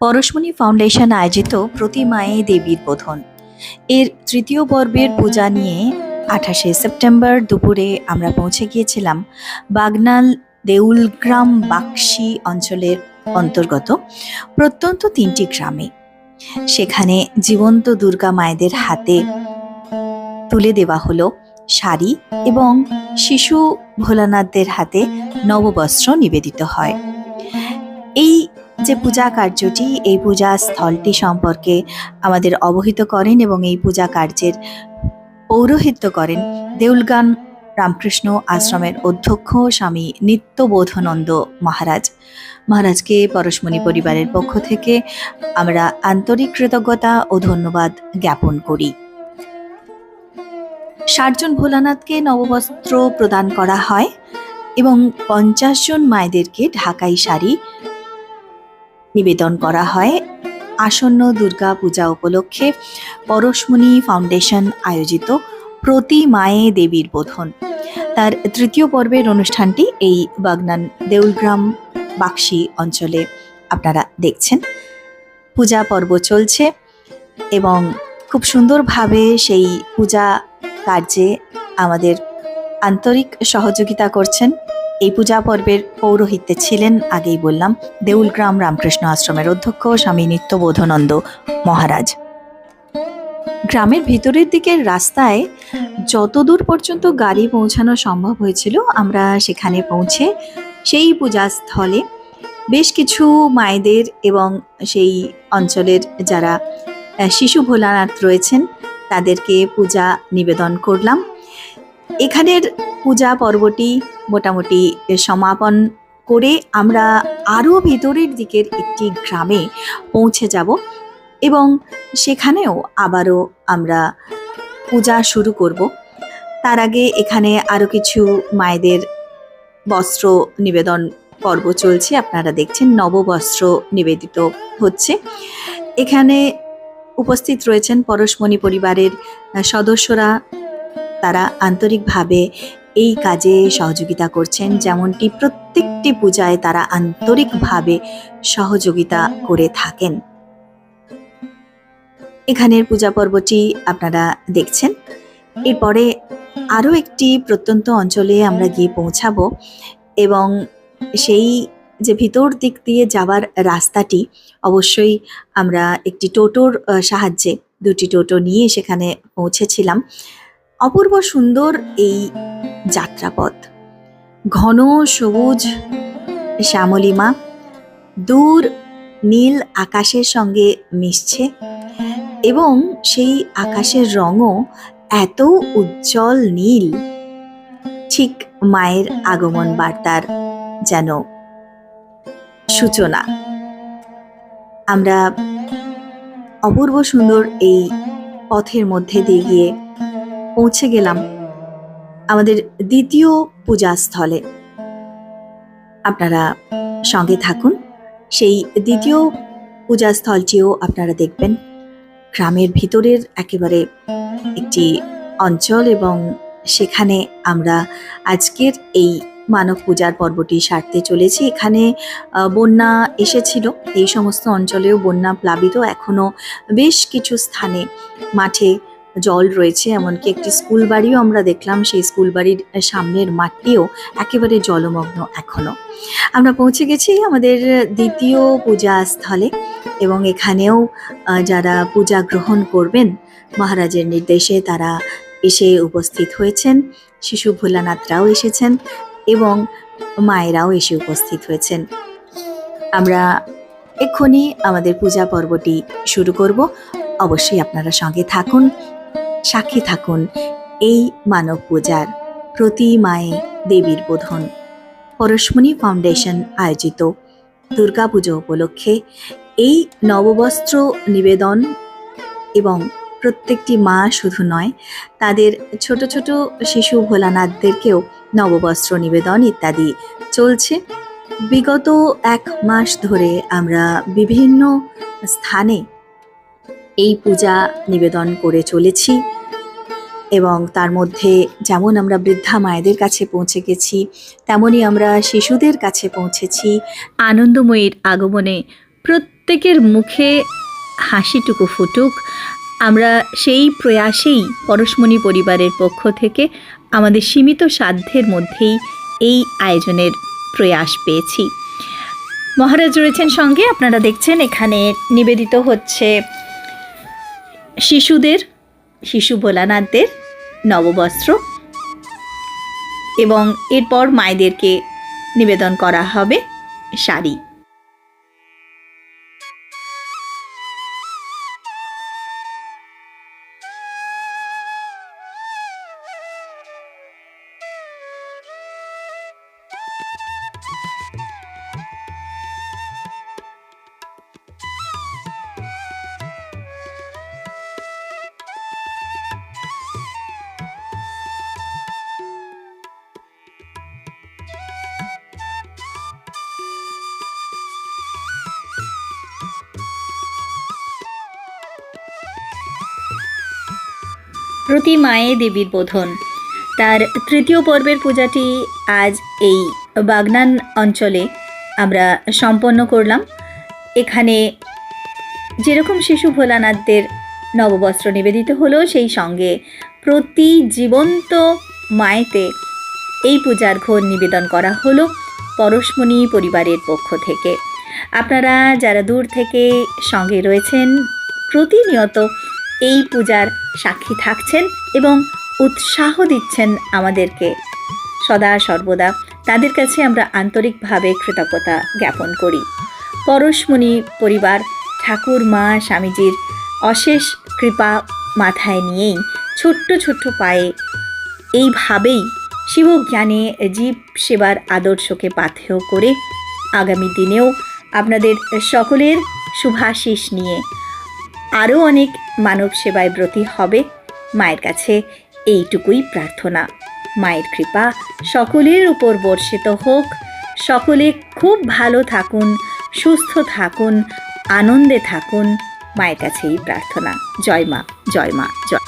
পরশমণি foundation আয়োজিত প্রতি মায়ে দেবীর বোধন। এর তৃতীয় পর্বের পূজা নিয়ে আঠাশে সেপ্টেম্বর দুপুরে আমরা পৌঁছে গিয়েছিলাম বাগনাল দেউলগ্রাম বাক্সি অঞ্চলের অন্তর্গত প্রত্যন্ত তিনটি গ্রামে। সেখানে জীবন্ত দুর্গা মায়েদের হাতে তুলে দেওয়া হলো শাড়ি এবং শিশু ভোলানাথদের হাতে নববস্ত্র নিবেদিত হয়। এই যে পূজা কার্যটি, এই পূজা স্থলটি সম্পর্কে আমাদের অবহিত করেন এবং এই পূজা কার্যের পৌরোহিত্য করেন দেউলগান রামকৃষ্ণ আশ্রমের অধ্যক্ষ স্বামী নিত্যবোধনন্দ মহারাজ। মহারাজকে পরশমণি পরিবারের পক্ষ থেকে আমরা আন্তরিক কৃতজ্ঞতা ও ধন্যবাদ জ্ঞাপন করি। ষাটজন ভোলানাথকে নববস্ত্র প্রদান করা হয় এবং পঞ্চাশ জন মায়েদেরকে ঢাকাই শাড়ি নিবেদন করা হয়। আসন্ন দুর্গা পূজা উপলক্ষে পরশমণি ফাউন্ডেশন আয়োজিত প্রতি মায়ে দেবীর বোধন। তার তৃতীয় পর্বের অনুষ্ঠানটি এই বাগনান দেউলগ্রাম বাক্সি অঞ্চলে আপনারা দেখছেন। পূজা পর্ব চলছে এবং খুব সুন্দরভাবে সেই পূজা কার্যে আমাদের আন্তরিক সহযোগিতা করছেন। এই পূজা পর্বের পৌরোহিত্যে ছিলেন, আগেই বললাম, দেউলগ্রাম রামকৃষ্ণ আশ্রমের অধ্যক্ষ স্বামী নিত্যবোধনন্দ মহারাজ। গ্রামের ভিতরের দিকের রাস্তায় যতদূর পর্যন্ত গাড়ি পৌঁছানো সম্ভব হয়েছিল, আমরা সেখানে পৌঁছে সেই পূজাস্থলে বেশ কিছু মায়েদের এবং সেই অঞ্চলের যারা শিশু ভোলানাথ রয়েছেন, তাদেরকে পূজা নিবেদন করলাম। এখানের পূজা পর্বটি মোটামুটি সমাপন করে আমরা আরও ভিতরের দিকের একটি গ্রামে পৌঁছে যাব এবং সেখানেও আবারও আমরা পূজা শুরু করব। তার আগে এখানে আরও কিছু মায়েদের বস্ত্র নিবেদন পর্ব চলছে। আপনারা দেখছেন নববস্ত্র নিবেদিত হচ্ছে। এখানে উপস্থিত রয়েছেন পরশমণি পরিবারের সদস্যরা তারা আন্তরিকভাবে এই কাজে সহযোগিতা করছেন। যেমনটি প্রত্যেকটি পূজায় তারা আন্তরিকভাবে সহযোগিতা করে থাকেন। এখানের পূজা পর্বটি আপনারা দেখছেন। এরপরে আরও একটি প্রত্যন্ত অঞ্চলে আমরা গিয়ে পৌঁছাবো এবং সেই যে ভিতর দিক দিয়ে যাওয়ার রাস্তাটি, অবশ্যই আমরা একটি টোটোর সাহায্যে দুটি টোটো নিয়ে সেখানে পৌঁছেছিলাম। অপূর্ব সুন্দর এই যাত্রাপথ। ঘন, সবুজ শ্যামলিমা দূর নীল আকাশের সঙ্গে মিশছে এবং সেই আকাশের রঙও এত উজ্জ্বল নীল। ঠিক মায়ের আগমন বার্তার যেন সূচনা। আমরা অপূর্ব সুন্দর এই পথের মধ্যে দিয়ে গিয়ে পৌঁছে গেলাম আমাদের দ্বিতীয় পূজাস্থলে। আপনারা সঙ্গে থাকুন, সেই দ্বিতীয় পূজাস্থলটিও আপনারা দেখবেন। গ্রামের ভিতরের একেবারে একটি অঞ্চল এবং সেখানে আমরা আজকের এই মানব পূজার পর্বটি সারতে চলেছি। এখানে বন্যা এসেছিল। এই সমস্ত অঞ্চলেও বন্যা প্লাবিত। এখনও বেশ কিছু স্থানে মাঠে জল রয়েছে, এমনকি একটি স্কুল বাড়িও আমরা দেখলাম, সেই স্কুল বাড়ির সামনের মাঠটিও একেবারে জলমগ্ন এখনও। আমরা পৌঁছে গেছি আমাদের দ্বিতীয় পূজা স্থলে এবং এখানেও যারা পূজা গ্রহণ করবেন, মহারাজের নির্দেশে তারা এসে উপস্থিত হয়েছেন, শিশু ভোলানাথরাও এসেছেন এবং মায়েরাও এসে উপস্থিত হয়েছেন। আমরা এক্ষুনি আমাদের পূজা পর্বটি শুরু করব। অবশ্যই আপনারা সঙ্গে থাকুন। সাক্ষী থাকুন এই মানব পূজার প্রতি মায়ে দেবীর বোধন। পরশমণি ফাউন্ডেশন আয়োজিত দুর্গাপুজো উপলক্ষে এই নববস্ত্র নিবেদন এবং প্রত্যেকটি মা শুধু নয়, তাদের ছোট ছোট শিশু ভোলানাথদেরকেও নববস্ত্র নিবেদন ইত্যাদি চলছে। বিগত এক মাস ধরে আমরা বিভিন্ন স্থানে এই পূজা নিবেদন করে চলেছি। এবং তার মধ্যে যেমন আমরা বৃদ্ধা মায়েদের কাছে পৌঁছে গেছি, তেমনই আমরা শিশুদের কাছে পৌঁছেছি। আনন্দময়ীর আগমনে প্রত্যেকের মুখে হাসিটুকু ফুটুক। আমরা সেই প্রয়াসেই পরশমণি পরিবারের পক্ষ থেকে আমাদের সীমিত সাধ্যের মধ্যেই এই আয়োজনের প্রয়াস পেয়েছি। মহারাজ রয়েছেন সঙ্গে, আপনারা দেখছেন এখানে নিবেদিত হচ্ছে শিশুদের শিশু ভোলানাথদের নববস্ত্র এবং এরপর মায়েদেরকে নিবেদন করা হবে শাড়ি। প্রতি মায়ে দেবীর বোধন। তার তৃতীয় পর্বের পূজাটি আজ এই বাগনান অঞ্চলে আমরা সম্পন্ন করলাম। এখানে যেরকম শিশু ভোলানাথদের নববস্ত্র নিবেদিত হলো, সেই সঙ্গে প্রতি জীবন্ত মায়েতে এই পূজার ঘোর নিবেদন করা হলো পরশমণি পরিবারের পক্ষ থেকে। আপনারা যারা দূর থেকে সঙ্গে রয়েছেন, প্রতিনিয়ত এই পূজার সাক্ষী থাকছেন এবং উৎসাহ দিচ্ছেন আমাদেরকে। সদা সর্বদা তাদের কাছে আমরা আন্তরিকভাবে কৃতজ্ঞতা জ্ঞাপন করি। পরশমণি পরিবার, ঠাকুর, মা, স্বামীজির অশেষ কৃপা মাথায় নিয়েই ছোট্ট ছোট্ট পায়ে এইভাবেই শিবজ্ঞানে জীব সেবার আদর্শকে পাথেয় করে আগামী দিনেও আপনাদের সকলের শুভাশিস নিয়ে আরও অনেক মানব সেবায় ব্রতী হবে। মায়ের কাছে এইটুকুই প্রার্থনা। মায়ের কৃপা সকলের উপর বর্ষিত হোক। সকলে খুব ভালো থাকুন, সুস্থ থাকুন, আনন্দে থাকুন। মায়ের কাছে এই প্রার্থনা। জয় মা জয় মা, জয়।